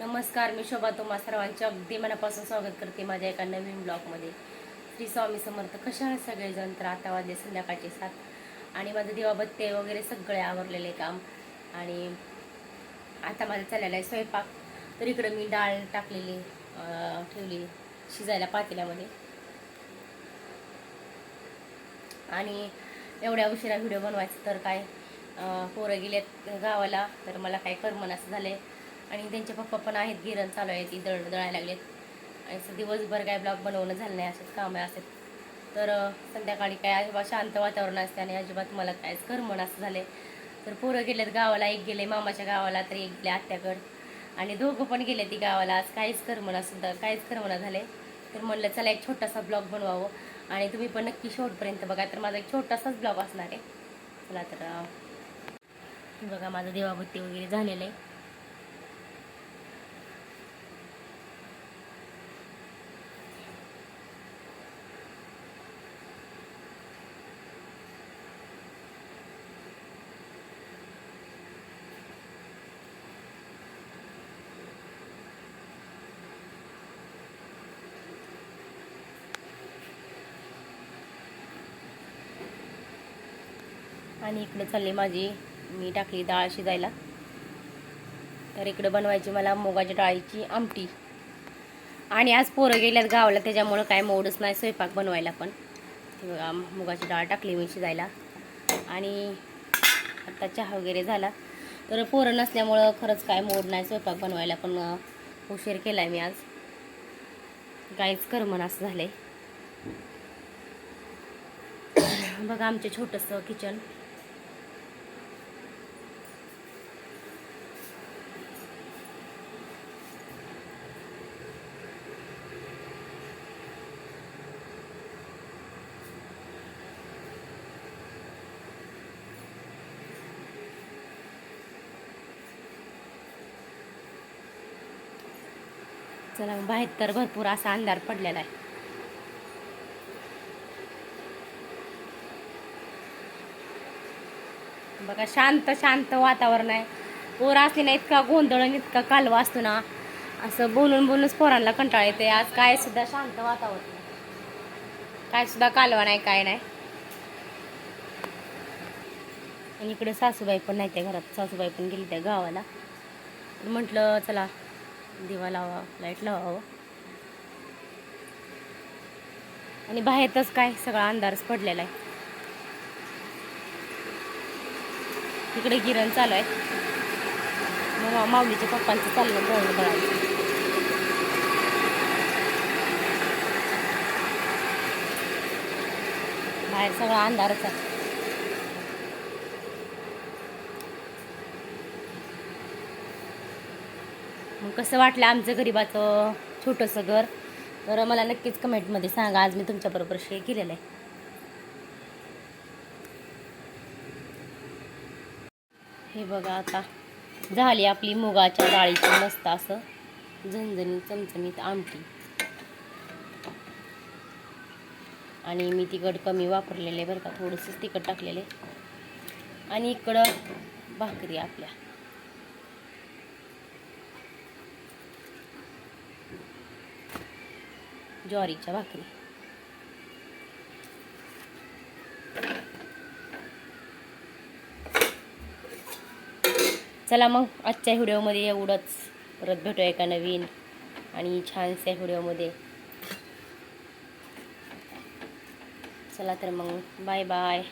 नमस्कार मी शोभा तुम्हा सर्वांचे अगदी मनापासून स्वागत करते माझ्या एका नवीन ब्लॉगमध्ये. श्री स्वामी समर्थ कशा आहे सगळेजण? तर आता वाजले संध्याकाळचे सात आणि माझं दिवाबत्ते वगैरे सगळे आवरलेले काम. आणि आता माझं चाललेलं आहे स्वयंपाक. तर इकडं मी डाळ टाकलेली ठेवली शिजायला पातेल्यामध्ये. आणि एवढ्या उशिरा व्हिडिओ बनवायचं तर काय पोरं गेलेत गावाला तर मला काय करमन असं झालं आहे आणि त्यांचे पप्पा पण आहेत गिरण चालू आहे ती दळ दळायला लागलेत. आणि असं दिवसभर काय ब्लॉग बनवणं झालं नाही असंच कामं असत तर संध्याकाळी काय अजिबात शांत वातावरण असते आणि अजिबात मला कायच करमण असं झालंय. तर पोरं गेलेत गावाला एक गेले मामाच्या गावाला तर एक गेले आत्याकड. आणि दोघं पण गेले ती गावाला आज काहीच करमना सुद्धा काहीच करमना झाले तर म्हणलं चला एक छोटासा ब्लॉग बनवावं. आणि तुम्ही पण नक्की शेवटपर्यंत बघा तर माझा एक छोटासाच ब्लॉग असणार आहे. चला तर बघा माझं देवाभूती वगैरे झालेलं आहे. आणि इकडे चालली माझी मी टाकली डाळ शिजायला. तर इकडे बनवायची मला मुगाच्या डाळीची आमटी. आणि आज पोरं गेल्यात गावाला त्याच्यामुळं काय मोडच नाही स्वयंपाक बनवायला पण. मुगाची डाळ टाकली मी शिजायला. आणि आता चहा वगैरे झाला. तर पोरं नसल्यामुळं खरंच काय मोड नाही स्वयंपाक बनवायला पण उशीर केला आहे मी आज. काहीच करमन असं झालं आहे बघा आमचं छोटंसं किचन. चला बाहेर तर भरपूर असा अंधार पडलेला आहे. बघा शांत शांत वातावरण आहे. पोर असली ना इतका गोंधळ आणि इतका कालवा असतो ना असं बोलून बोलूनच पोरांना कंटाळ येते आज काय सुद्धा शांत वातावरण काय सुद्धा कालवा नाही काय नाही. आणि इकडे सासूबाई पण नाही त्या घरात. सासूबाई पण गेली त्या गावाला. म्हटलं चला दिवा लावा लाइट लावावं. आणि बाहेरच काय? सगळा अंधारच पडलेला आहे. इकडे गिरण चालू आहे. मग माऊलीच्या पप्पांचं चाललं बोलणं दळायचं बाहेर सगळा अंधारच आहे. मग कसं वाटलं आमचं गरीबाचं छोटंसं घर? तर मला नक्कीच कमेंटमध्ये सांगा आज मी तुमच्याबरोबर शेअर केलेलं आहे. हे बघा आता झाली आपली मुगाच्या डाळीची मस्त असं झणझणी चमचमीत आमटी. आणि मी तिखट कमी वापरलेले बरं का थोडंसंच तिखट टाकलेले. आणि इकडं भाकरी आपल्या. ज्वारीच्या भाकरी. चला मग आजच्या व्हिडिओमध्ये एवढंच. परत भेटूया एका नवीन आणि छानशा व्हिडिओमध्ये. चला तर मग बाय बाय.